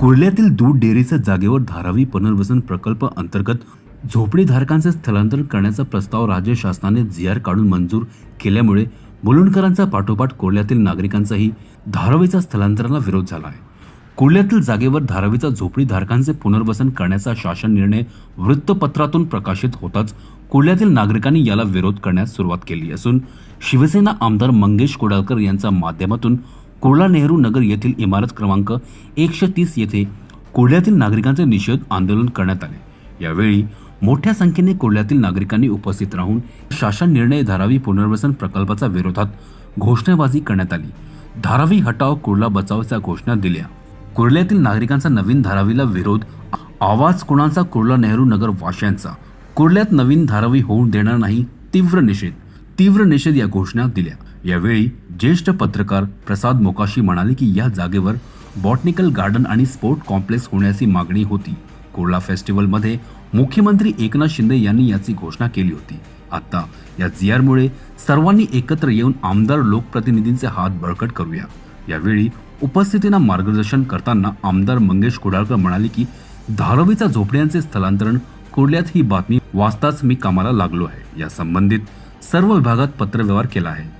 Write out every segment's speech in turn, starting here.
कुर्ल्यातील दूध डेअरीच्या जागेवर धारावी पुनर्वसन प्रकल्प अंतर्गत झोपडीधारकांचे स्थलांतर करण्याचा प्रस्ताव राज्य शासनाने जी आर काढून मंजूर केल्यामुळे मुलुंडकरांचा पाठोपाठ कुर्ल्यातील नागरिकांचाही धारावीचा स्थलांतराला विरोध झाला आहे. कुर्ल्यातील जागेवर धारावीचा झोपडीधारकांचे पुनर्वसन करण्याचा शासन निर्णय वृत्तपत्रातून प्रकाशित होताच कुर्ल्यातील नागरिकांनी याला विरोध करण्यास सुरुवात केली असून शिवसेना आमदार मंगेश कोडाळकर यांच्या माध्यमातून कुर्ला नेहरू नगर येथील इमारत क्रमांक एकशे तीस येथे कुर्ल्यातील नागरिकांचे निषेध आंदोलन करण्यात आले. यावेळी मोठ्या संख्येने कुर्ल्यातील नागरिकांनी उपस्थित राहून शासन निर्णय धारावी पुनर्वसन प्रकल्पाच्या विरोधात घोषणाबाजी करण्यात आली. धारावी हटाव कुर्ला बचावच्या घोषणा दिल्या. कुर्ल्यातील नागरिकांचा नवीन धारावीला विरोध आवाज कुणाचा? कुर्ला नेहरू नगर वाशांचा कुर्ल्यात नवीन धारावी होऊ देणार नाही तीव्र निषेध. तीव्र निषेध या घोषणा दिल्या. यावेळी ज्येष्ठ पत्रकार प्रसाद मोकाशी म्हणाले की या जागेवर बॉटनिकल गार्डन आणि स्पोर्ट कॉम्प्लेक्स होण्याची मागणी होती. कुर्ला फेस्टिवलमध्ये मुख्यमंत्री एकनाथ शिंदे यांनी याची घोषणा केली होती. आता या जियारमुळे सर्वांनी एकत्र येऊन आमदार लोकप्रतिनिधींचे हात बळकट करूया. यावेळी उपस्थितींना मार्गदर्शन करताना आमदार मंगेश कुडाळकर म्हणाले की धारावीचा झोपड्यांचे स्थलांतरण कुर्ल्यात ही बातमी वाचताच मी कामाला लागलो आहे. या संबंधित सर्व विभागात पत्रव्यवहार केला आहे.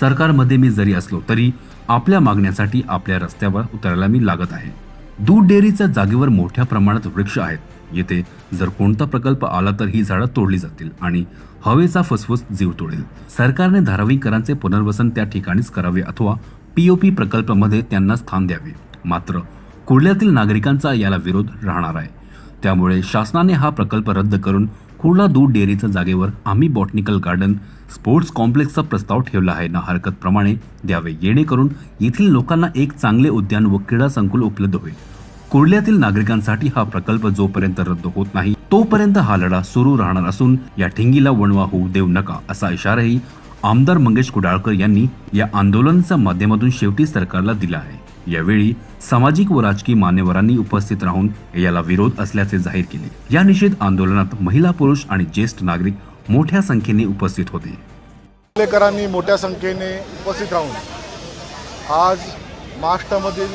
सरकारमध्ये मी जरी असलो तरी आपल्या मागण्यासाठी आपल्या रस्त्यावर उतरायला मी लागत आहे. दूध डेअरीच्या जागेवर मोठ्या प्रमाणात वृक्ष आहेत. येथे जर कोणता प्रकल्प आला तर ही झाडं तोडली जातील आणि हवेचा फसफस जीव तोडेल. सरकारने धारावीकरांचे पुनर्वसन त्या ठिकाणीच करावे अथवा पीओपी प्रकल्पामध्ये त्यांना स्थान द्यावे. मात्र कुर्ल्यातील नागरिकांचा याला विरोध राहणार आहे. त्यामुळे शासनाने हा प्रकल्प रद्द करून कुर्ला दूध डेअरीच्या जागेवर आम्ही बॉटनिकल गार्डन स्पोर्ट्स कॉम्प्लेक्सचा प्रस्ताव ठेवला आहे. ना हरकत प्रमाणे द्यावे. येणेकरून येथील लोकांना एक चांगले उद्यान व क्रीडा संकुल उपलब्ध होईल. कुर्ल्यातील नागरिकांसाठी हा प्रकल्प जोपर्यंत रद्द होत नाही तोपर्यंत हा लढा सुरू राहणार असून या ठिंगीला वणवा होऊ देऊ नका असा इशाराही आमदार मंगेश कुडाळकर यांनी या आंदोलनाच्या माध्यमातून शेवटी सरकारला दिला आहे. यावेळी सामाजिक व राजकीय मान्यवरांनी उपस्थित राहून याला विरोध असल्याचे जाहीर केले. या निषेध आंदोलनात महिला पुरुष आणि ज्येष्ठ नागरिक मोठ्या संख्येने उपस्थित होते. कुर्लेकरांनी मोठ्या संख्येने उपस्थित राहून आज महाराष्ट्रामधील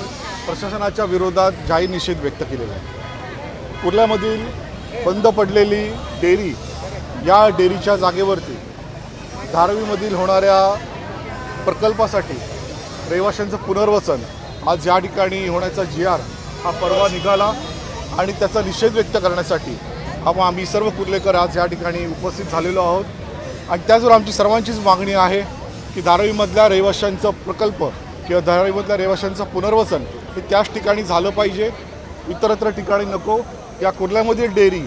प्रशासनाच्या विरोधात जाहीर निषेध व्यक्त केलेला आहे. कुर्ल्यामधील बंद पडलेली डेअरी या डेअरीच्या जागेवरती धारावीमधील होणाऱ्या प्रकल्पासाठी रहिवाशांचं पुनर्वसन आज या ठिकाणी होण्याचा जी आर हा परवा निघाला आणि त्याचा निषेध व्यक्त करण्यासाठी हा आम्ही सर्व कुर्लेकर आज या ठिकाणी उपस्थित झालेलो आहोत. आणि त्याचबरोबर आमची सर्वांचीच मागणी आहे की धारावीमधल्या रहिवाशांचं प्रकल्प किंवा धारावीमधल्या रहिवाशांचं पुनर्वसन हे त्याच ठिकाणी झालं पाहिजे. इतरत्र ठिकाणी नको. या कुर्ल्यामधील डेअरी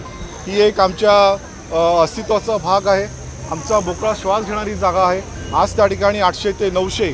ही एक आमच्या अस्तित्वाचा भाग आहे. आमचा मोकळा श्वास घेणारी जागा आहे. आज त्या ठिकाणी आठशे ते नऊशे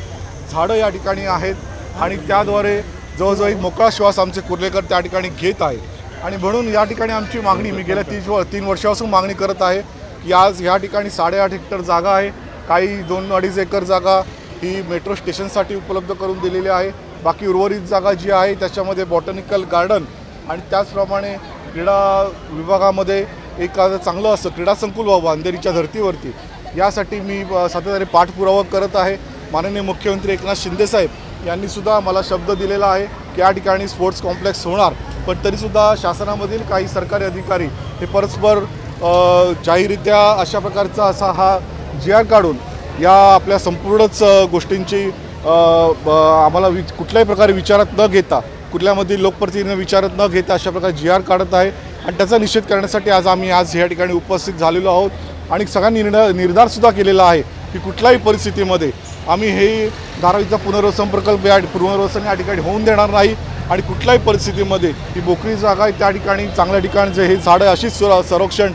झाडं या ठिकाणी आहेत. आणि त्याद्वारे जवळजवळ एक मोकळा श्वास आमचे कुर्लेकर त्या ठिकाणी घेत आहे. आणि म्हणून या ठिकाणी आमची मागणी मी गेल्या तीस व तीन वर्षापासून मागणी करत आहे की आज ह्या ठिकाणी साडेआठ हेक्टर जागा आहे. काही दोन अडीच एकर जागा ही मेट्रो स्टेशनसाठी उपलब्ध करून दिलेली आहे. बाकी उर्वरित जागा जी आहे त्याच्यामध्ये बॉटनिकल गार्डन आणि त्याचप्रमाणे क्रीडा विभागामध्ये एखादं चांगलं असं क्रीडा संकुल व्हावं अंधेरीच्या धर्तीवरती. यासाठी मी सातत्याने पाठपुरावा करत आहे. माननीय मुख्यमंत्री एकनाथ शिंदेसाहेब यांनीसुद्धा मला शब्द दिलेला आहे की या ठिकाणी स्पोर्ट्स कॉम्प्लेक्स होणार पण तरीसुद्धा शासनामधील काही सरकारी अधिकारी हे परस्पर जाहीरित्या जाहीररित्या अशा प्रकारचा असा हा जी आर काढून या आपल्या संपूर्णच गोष्टींची ब- आम्हाला वि कुठल्याही प्रकारे विचारात न घेता कुठल्यामध्ये लोकप्रतिनिधी विचारात न घेता अशा प्रकारे जी आर काढत आहे. आणि त्याचा निषेध करण्यासाठी आज आम्ही आज या ठिकाणी उपस्थित झालेलो आहोत आणि सगळा निर्णय निर्धारसुद्धा केलेला आहे की कुठल्याही परिस्थितीमध्ये आम्ही हे धारावीचा पुनर्वसन प्रकल्प या पुनर्वसन या ठिकाणी होऊन देणार नाही आणि कुठल्याही परिस्थितीमध्ये ही मोकळी जागा आहे त्या ठिकाणी चांगल्या ठिकाणचे हे झाडं अशीच सुर- संरक्षण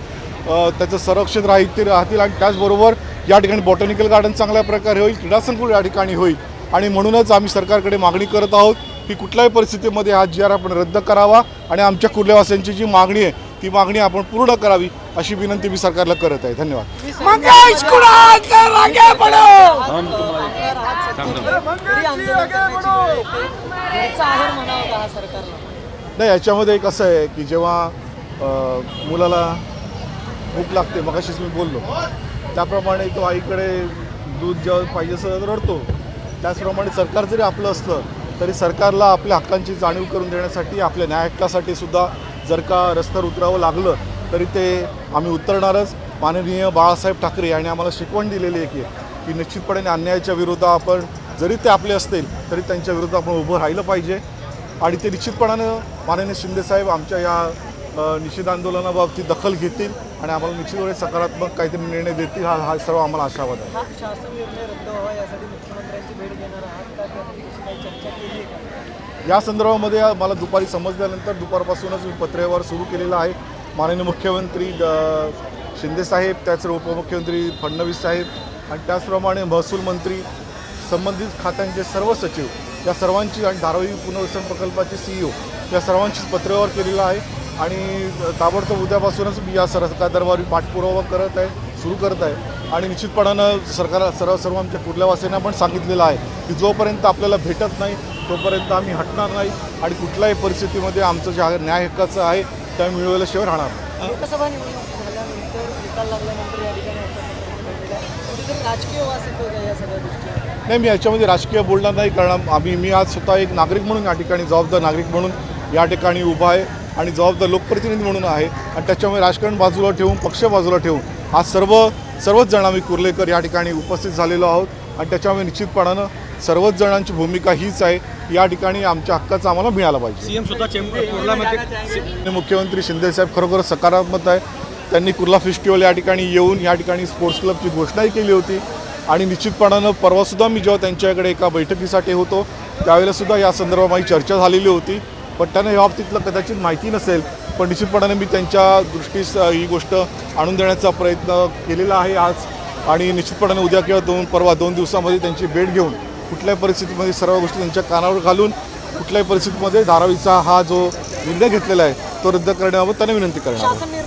त्याचं संरक्षण राहतील राहतील आणि त्याचबरोबर या ठिकाणी बॉटनिकल गार्डन चांगल्या प्रकारे होईल क्रीडा संकुल या ठिकाणी होईल. आणि म्हणूनच आम्ही सरकारकडे मागणी करत आहोत की कुठल्याही परिस्थितीमध्ये हा जी आर आपण रद्द करावा आणि आमच्या कुर्लेवासियांची जी मागणी आहे ती मागणी आपण पूर्ण करावी अशी विनंती मी सरकारला करत आहे. धन्यवाद. नाही याच्यामध्ये एक असं आहे की जेव्हा मुलाला भूक लागते मगाशीच मी बोललो. त्याप्रमाणे तो आईकडे दूध जेव्हा पाहिजे असं रडतो. त्याचप्रमाणे सरकार जरी आपलं असलं तरी सरकारला आपल्या हक्कांची जाणीव करून देण्यासाठी आपल्या न्याय हक्कासाठी सुद्धा जर का रस्त्यावर उतरावं लागलं तरी ते आम्ही उतरणारच. माननीय बाळासाहेब ठाकरे यांनी आम्हाला शिकवण दिलेली आहे की की निश्चितपणे अन्यायाच्या विरोधात आपण जरी ते आपले असतील तरी त्यांच्या विरोधात आपण उभं राहिलं पाहिजे. आणि ते निश्चितपणानं माननीय शिंदेसाहेब आमच्या या निषेध आंदोलनाबाबतीत दखल घेतील आणि आम्हाला निश्चितपणे सकारात्मक काहीतरी निर्णय देतील हा हा सर्व आम्हाला आशावाद आहे. या संदर्भामध्ये मला दुपारी समजल्यानंतर दुपारपासूनच मी पत्रव्यवहार सुरू केलेला आहे. माननीय मुख्यमंत्री शिंदेसाहेब त्याचबरोबर उपमुख्यमंत्री फडणवीस साहेब आणि त्याचप्रमाणे महसूल मंत्री संबंधित खात्यांचे सर्व सचिव या सर्वांची आणि धारावी पुनर्वसन प्रकल्पाचे सी ओ या सर्वांचीच पत्रव्यवहार केलेला आहे. आणि ताबडतोब उद्यापासूनच मी या सरकार दरबारी पाठपुरावा करत आहे सुरू करत आहे. आणि निश्चितपणानं सरकार सर्व सर्व आमच्या कुर्ल्यावासीयांना पण सांगितलेलं आहे की जोपर्यंत आपल्याला भेटत नाही तोपर्यंत आम्ही हटणार नाही आणि कुठल्याही परिस्थितीमध्ये आमचं जे न्याय हक्काचं आहे त्या मिळवल्याशिवाय राहणार नाही मी याच्यामध्ये राजकीय बोलणार नाही कारण आम्ही मी आज स्वतः एक नागरिक म्हणून या ठिकाणी जबाबदार नागरिक म्हणून या ठिकाणी उभा आहे आणि जबाबदार लोकप्रतिनिधी म्हणून आहे. आणि त्याच्यामुळे राजकारण बाजूला ठेवून पक्ष बाजूला ठेवून आज सर्व सर्वच जण आम्ही कुर्लेकर या ठिकाणी उपस्थित झालेलो आहोत. आणि त्याच्यामुळे निश्चितपणानं सर्वच जणांची भूमिका हीच आहे या ठिकाणी आमच्या हक्काचा आम्हाला मिळाला पाहिजे. सीएम सुद्धा चेंबर कुर्लामध्ये आणि मुख्यमंत्री शिंदेसाहेब खरोखर सकारात्मक आहे त्यांनी कुर्ला फेस्टिवल या ठिकाणी येऊन या ठिकाणी स्पोर्ट्स क्लबची घोषणाही केली होती. आणि निश्चितपणानं परवासुद्धा मी जेव्हा त्यांच्याकडे एका बैठकीसाठी होतो त्यावेळेलासुद्धा या संदर्भात माझी चर्चा झालेली होती. पण त्यांना या बाबतीतलं कदाचित माहिती नसेल पण निश्चितपणाने मी त्यांच्या दृष्टीस ही गोष्ट आणून देण्याचा प्रयत्न केलेला आहे आज. आणि निश्चितपणाने उद्या किंवा दोन परवा दोन दिवसामध्ये त्यांची भेट घेऊन कुठल्याही परिस्थितीमध्ये सर्व गोष्टी त्यांच्या कानावर घालून कुठल्याही परिस्थितीमध्ये धारावीचा हा जो निर्णय घेतलेला आहे तो रद्द करण्याबाबत त्यांना विनंती करणार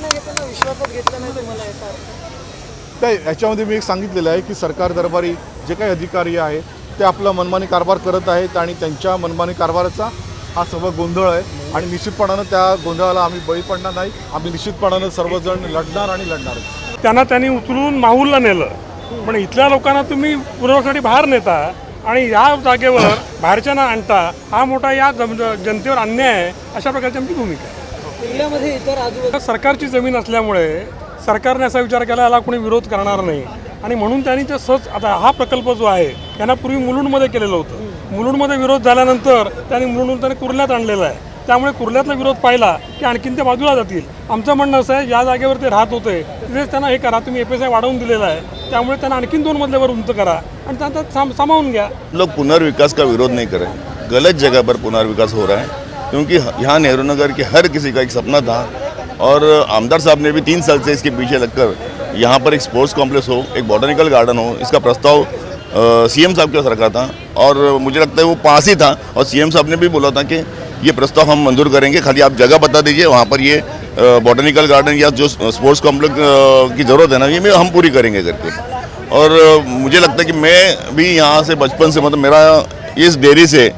विश्वासात घेतला नाही तुम्हाला येतात नाही याच्यामध्ये मी एक सांगितलेलं आहे की सरकार दरबारी जे काही अधिकारी आहे ते आपला मनमानी कारभार करत आहेत आणि त्यांच्या मनमानी कारभाराचा हा सर्व गोंधळ आहे. आणि निश्चितपणानं त्या गोंधळाला आम्ही बळी पडणार नाही. आम्ही निश्चितपणानं सर्वजण लढणार आणि लढणारच त्यांना त्यांनी उचलून माहूलला नेलं. पण इथल्या लोकांना तुम्ही पुरवठ्यासाठी बाहेर नेता आणि या जागेवर बाहेरच्यांना आणता हा मोठा या जम- जनतेवर अन्याय आहे अशा प्रकारची आमची भूमिका आहे. कुर्ल्यामध्ये इतर आजूबाजू सरकारची जमीन असल्यामुळे सरकारने असा विचार केला याला कोणी विरोध करणार नाही. आणि म्हणून त्यांनी ते सहज आता हा प्रकल्प जो आहे यांना पूर्वी मुलुंडमध्ये केलेलं होतं. मुलुंडमध्ये विरोध झाल्यानंतर त्यांनी मुलुंड त्यांनी कुर्ल्यात आणलेला आहे. त्यामुळे कुर्ल्यातला विरोध पाहिला की आणखीन ते बाजूला जातील. आमचं म्हणणं असं आहे ज्या जागेवर ते राहत होते तिथेच त्यांना हे करा. तुम्ही एफ एस आय वाढवून दिलेला आहे. त्यामुळे त्यांना आणखीन दोन मजल्यावर उंच करा. आणि त्यांचा साम सामावून घ्या. लोग पुनर्विकास का विरोध नहीं करें गलत जगह पर पुनर्विकास हो रहा है। क्योंकि यहाँ नेहरू नगर के हर किसी का एक सपना था। और आमदार साहब ने भी तीन साल से इसके पीछे लगकर यहाँ पर एक स्पोर्ट्स कॉम्प्लेक्स हो, एक बॉटनिकल गार्डन हो, इसका प्रस्ताव सीएम साहब के पास रखा था। और मुझे लगता है वो पास ही था। और सीएम साहब ने भी बोला था कि ये प्रस्ताव हम मंजूर करेंगे, खाली आप जगह बता दीजिए, वहाँ पर ये बॉटनिकल गार्डन या जो स्पोर्ट्स कॉम्प्लेक्स की ज़रूरत है ना, ये हम पूरी करेंगे करके। और मुझे लगता है कि मैं भी यहाँ से बचपन से मतलब मेरा इस डेयरी से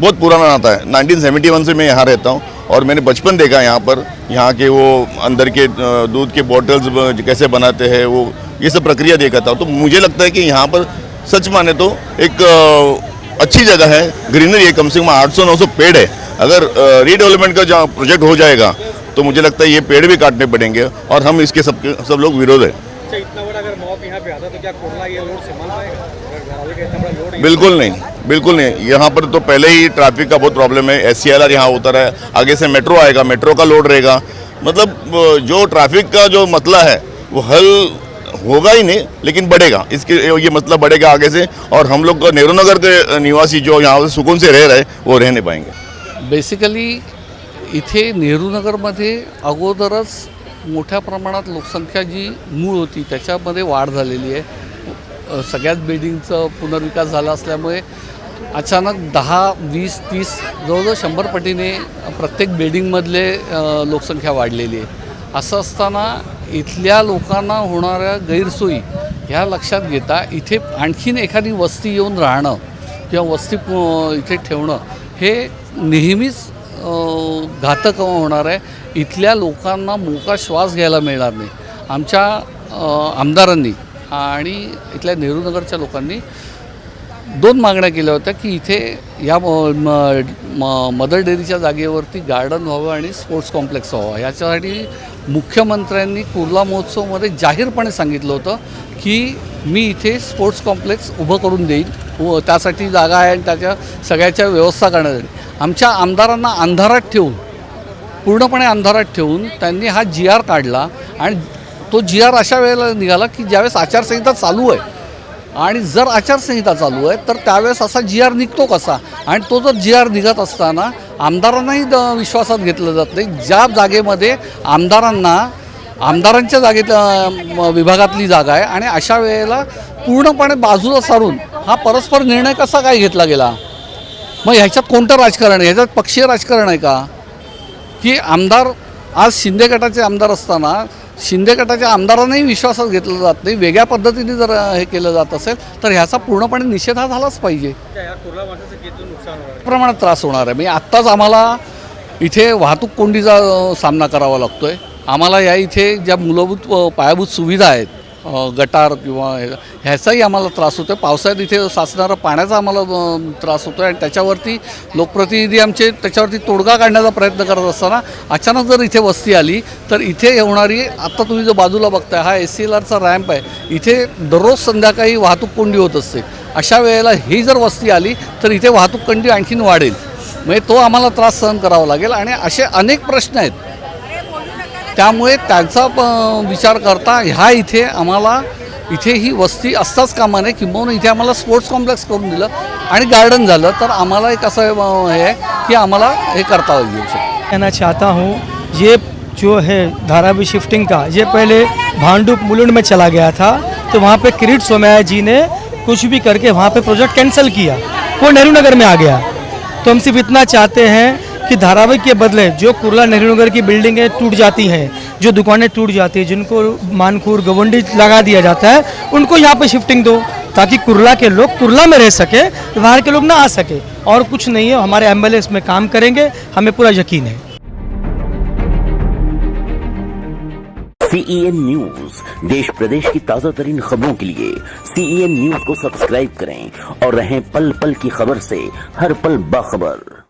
बहुत पुराना नाता है। 1971 से मैं यहाँ रहता हूँ और मैंने बचपन देखा यहाँ पर यहाँ के वो अंदर के दूध के बॉटल्स कैसे बनाते हैं वो ये सब प्रक्रिया देखा था। तो मुझे लगता है कि यहाँ पर सच माने तो एक अच्छी जगह है। ग्रीनरी है कम से कम 800-900 पेड़ है। अगर रीडेवलपमेंट का जहाँ प्रोजेक्ट हो जाएगा तो मुझे लगता है ये पेड़ भी काटने पड़ेंगे और हम इसके सब सब लोग विरोध है। अच्छा इतना बड़ा अगर मॉब यहाँ पे आता तो क्या ये संभाल पाएगा? लोड बिल्कुल नहीं। बिल्कुल नहीं। यहाँ पर तो पहले ही ट्रैफ़िक का बहुत प्रॉब्लम है। एस सी एल आर यहाँ उतर है। आगे से मेट्रो आएगा मेट्रो का लोड रहेगा। मतलब जो ट्रैफ़िक का जो मसला है वो हल होगा ही नहीं लेकिन बढ़ेगा। इसके ये मसला बढ़ेगा आगे से और हम लोग को नेहरू नगर के निवासी जो यहाँ से सुकून से रह रहे वो रह नहीं पाएँगे। बेसिकली इथे नेहरूनगरमध्ये अगोदरच मोठ्या प्रमाणात लोकसंख्या जी मूळ होती वाढ अ, सगळ्याच बिल्डिंगचं पुनर्विकास अचानक दहा वीस तीस जवळजवळ शंभर पटीने प्रत्येक बिल्डिंगमधले लोकसंख्या वाढलेली आहे. असं असताना इथल्या लोकांना होणाऱ्या गैरसोयी ह्या लक्षात घेता इथे आणखीन एखादी वस्ती येऊन राहणं किंवा वस्ती इथे ठेवणं हे नेहमीच घातक होणार आहे. इथल्या लोकांना मोका श्वास घ्यायला मिळणार नाही. आमच्या आमदारांनी आणि इथल्या नेहरूनगरच्या लोकांनी दोन मागण्या केल्या होत्या की इथे या म- म- मदर डेअरीच्या जागेवरती गार्डन व्हावं आणि स्पोर्ट्स कॉम्प्लेक्स व्हावं. याच्यासाठी मुख्यमंत्र्यांनी कुर्ला महोत्सवमध्ये जाहीरपणे सांगितलं होतं की मी इथे स्पोर्ट्स कॉम्प्लेक्स उभं करून देईन. व त्यासाठी जागा आहे आणि त्याच्या सगळ्याच्या व्यवस्था करण्यासाठी आमच्या आमदारांना अंधारात ठेवून पूर्णपणे अंधारात ठेवून त्यांनी हा जी आर काढला आणि तो जी आर अशा वेळेला निघाला की ज्यावेळेस आचारसंहिता चालू आहे आणि जर आचारसंहिता चालू आहे तर त्यावेळेस असा जी आर निघतो कसा? आणि तो जर जी आर निघत असताना आमदारांनाही द- विश्वासात घेतलं जात नाही. ज्या जागेमध्ये आमदारांना आमदारांच्या जागेत विभागातली जागा आहे आणि अशा वेळेला पूर्णपणे बाजूला सारून हा परस्पर निर्णय कसा काय घेतला गेला? मग ह्याच्यात कोणतं राजकारण आहे? ह्याच्यात पक्षीय राजकारण आहे का? की आमदार आज शिंदे गटाचे आमदार असताना शिंदे गटाच्या आमदारांनाही विश्वासात घेतलं जात नाही. वेगळ्या पद्धतीने जर हे केलं जात असेल तर ह्याचा पूर्णपणे निषेध हा झालाच पाहिजे प्रमाणात त्रास होणार आहे. म्हणजे आत्ताच आम्हाला इथे वाहतूक कोंडीचा सामना करावा लागतो आहे आम्हाला या इथे ज्या मूलभूत पायाभूत सुविधा आहेत गटार किंवा ह्याचाही आम्हाला त्रास होतो आहे पावसाळ्यात इथे साचणारा पाण्याचा आम्हाला त्रास होतो आहे आणि त्याच्यावरती लोकप्रतिनिधी आमचे त्याच्यावरती तोडगा काढण्याचा प्रयत्न करत असताना अचानक जर इथे वस्ती आली तर इथे होणारी आत्ता तुम्ही जो बाजूला बघताय हा एस सी एल आरचा रॅम्प आहे. इथे दररोज संध्याकाळी वाहतूक कोंडी होत असते. अशा वेळेला ही जर वस्ती आली तर इथे वाहतूक कोंडी आणखीन वाढेल. म्हणजे तो आम्हाला त्रास सहन करावा लागेल आणि असे अनेक प्रश्न आहेत. त्यामुळे त्यांचा प- विचार करता ह्या इथे आम्हाला इथे ही वस्ती असताच कामा नये. किंबहुना इथे आम्हाला स्पोर्ट्स कॉम्प्लेक्स करून दिलं आणि गार्डन झालं. तर आम्हाला एक असं हे आहे की आम्हाला हे करता येऊ शकतं. कहना चाहता हूँ ये जो है धारावी शिफ्टिंग का ये पहले भांडुप मुलुंड में चला गया था तो वहाँ पे किरीट सोमया जी ने कुछ भी करके वहाँ पे प्रोजेक्ट कैंसिल किया। वो नेहरू नगर में आ गया। तो हम सिर्फ इतना चाहते हैं कि धारावी के बदले जो कुर्ला नेहरू नगर की बिल्डिंगें टूट जाती हैं, जो दुकानें टूट जाती हैं, जिनको मानखूर गवंडी लगा दिया जाता है, उनको यहाँ पे शिफ्टिंग दो, ताकि कुरला के लोग कुर्ला में रह सके, बाहर के लोग ना आ सके। और कुछ नहीं है, हमारे एम इसमें काम करेंगे, हमें पूरा यकीन है। सीईएन न्यूज़ देश प्रदेश की ताज़ा तरीन खबरों के लिए सीईएन न्यूज़ को सब्सक्राइब करें और रहें पल पल की खबर से हर पल बाखबर।